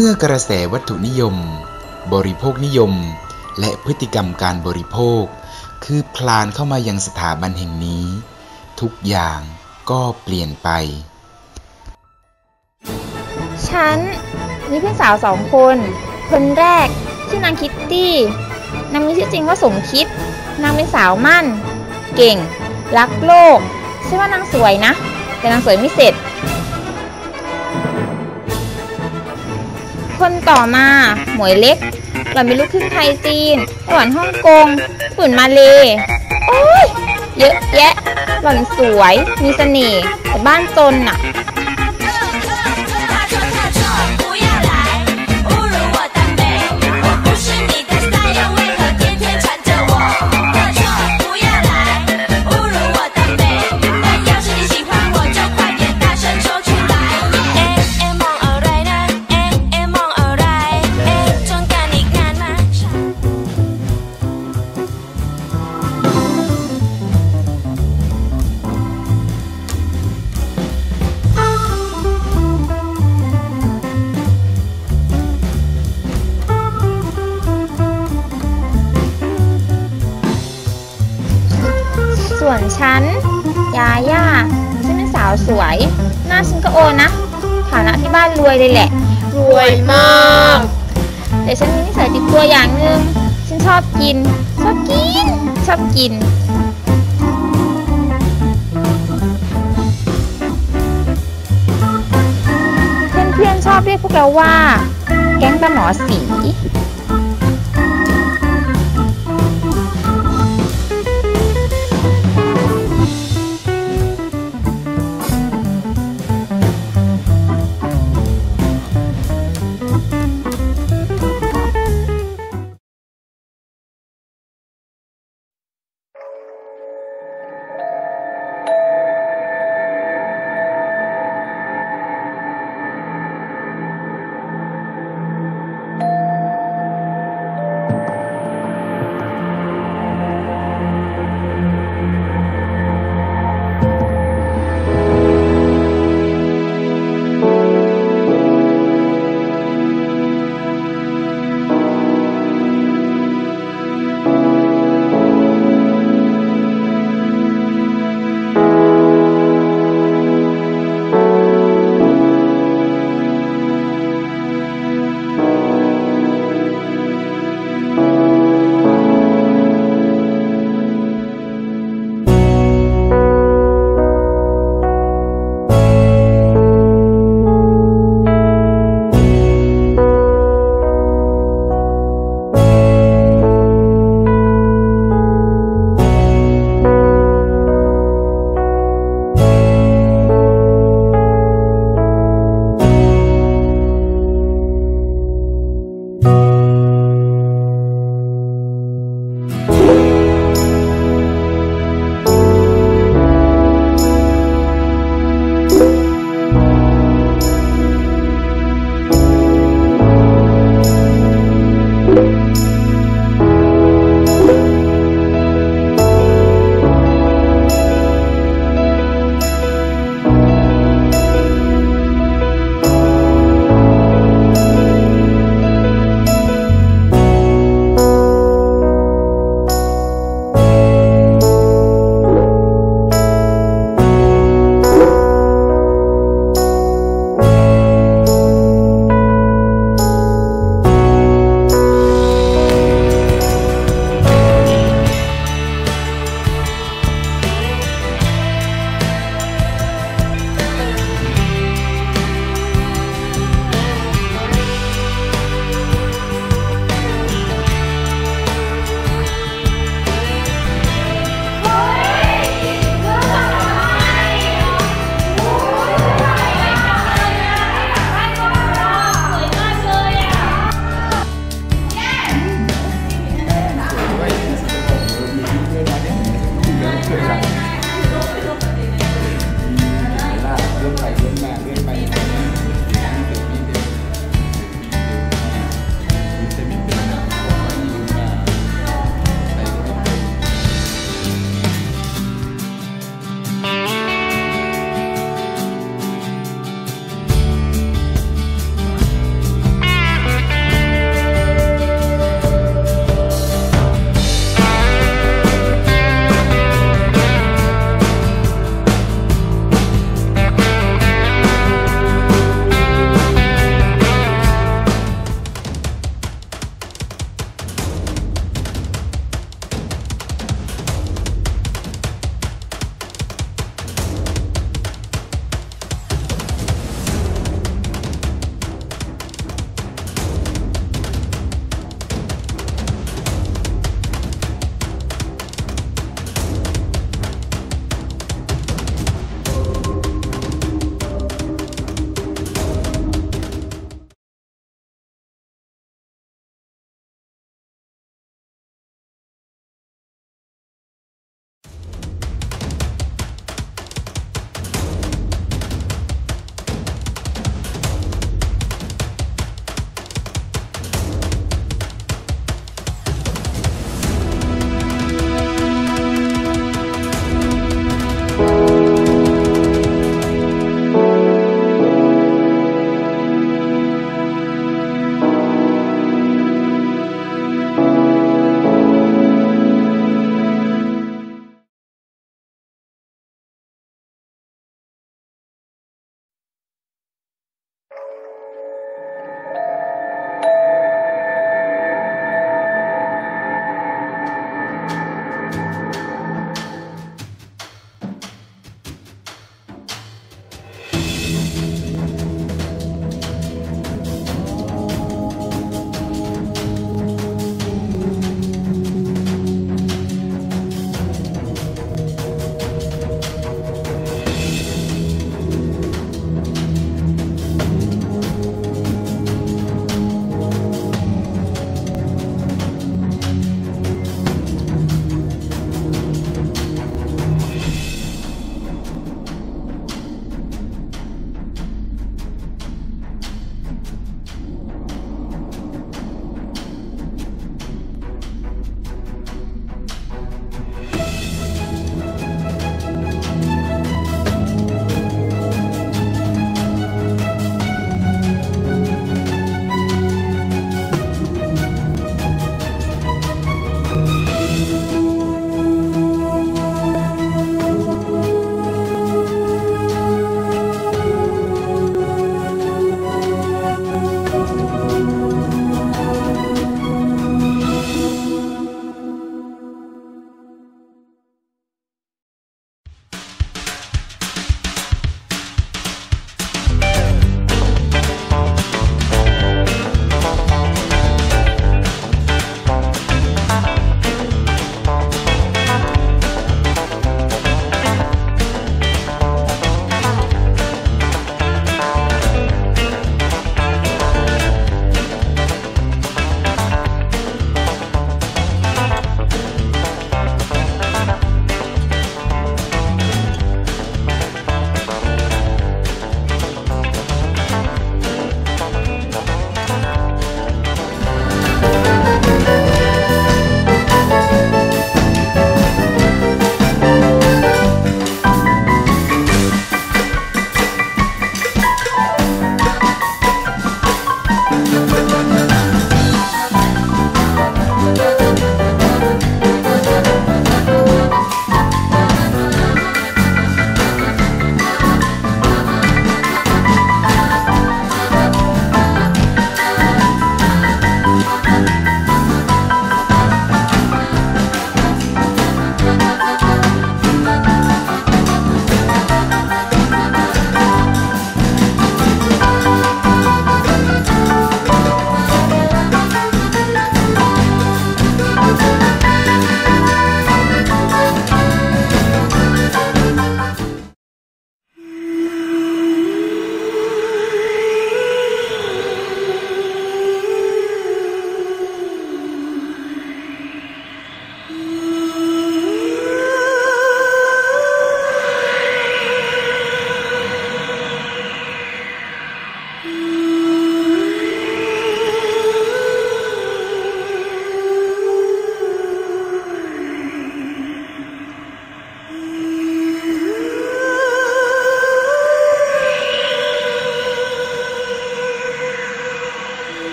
เมื่อกระแสวัตถุนิยม บริโภคนิยม และพฤติกรรมการบริโภค คือพลานเข้ามายังสถาบันแห่งนี้ ทุกอย่างก็เปลี่ยนไป ฉันมีเพื่อนสาวสองคน คนแรกชื่อนางคิตตี้ นางมีชื่อจริงว่าสมคิด นางเป็นสาวมั่น เก่ง รักโลก ใช่ว่านางสวยนะ แต่นางสวยไม่เสร็จ คนต่อมา หมวยเล็ก หล่อนมีลูกครึ่งไทยจีนหล่อนฮ่องกงญี่ปุ่นมาเลโอ้ยเยอะแยะ หล่อนสวย มีเสน่ห์แต่บ้านจนน่ะ สาวสวย หน้าฉันก็โอนะฐานะที่บ้านรวยเลยแหละ รวยมาก แต่ฉันมีนิสัยติดตัวอย่างหนึ่งฉันชอบกิน ชอบกิน ชอบกินเพื่อนๆชอบเรียกพวกเราว่า แก๊งตาหมอสี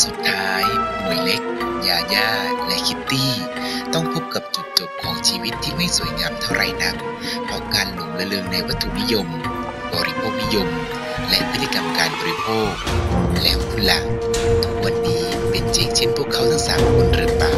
สุดท้ายหมวยเล็ก ยาย่า และคิตตี้ ต้องพบกับจุดจบของชีวิตที่ไม่สวยงามเท่าไหร่นัก เพราะการหลงระเริงในวัตถุนิยม บริโภคนิยม และพฤติกรรมการบริโภค แล้วคุณล่ะทุกวันนี้เป็นเจ๊งเช่นพวกเขาทั้งสามคนหรือเปล่า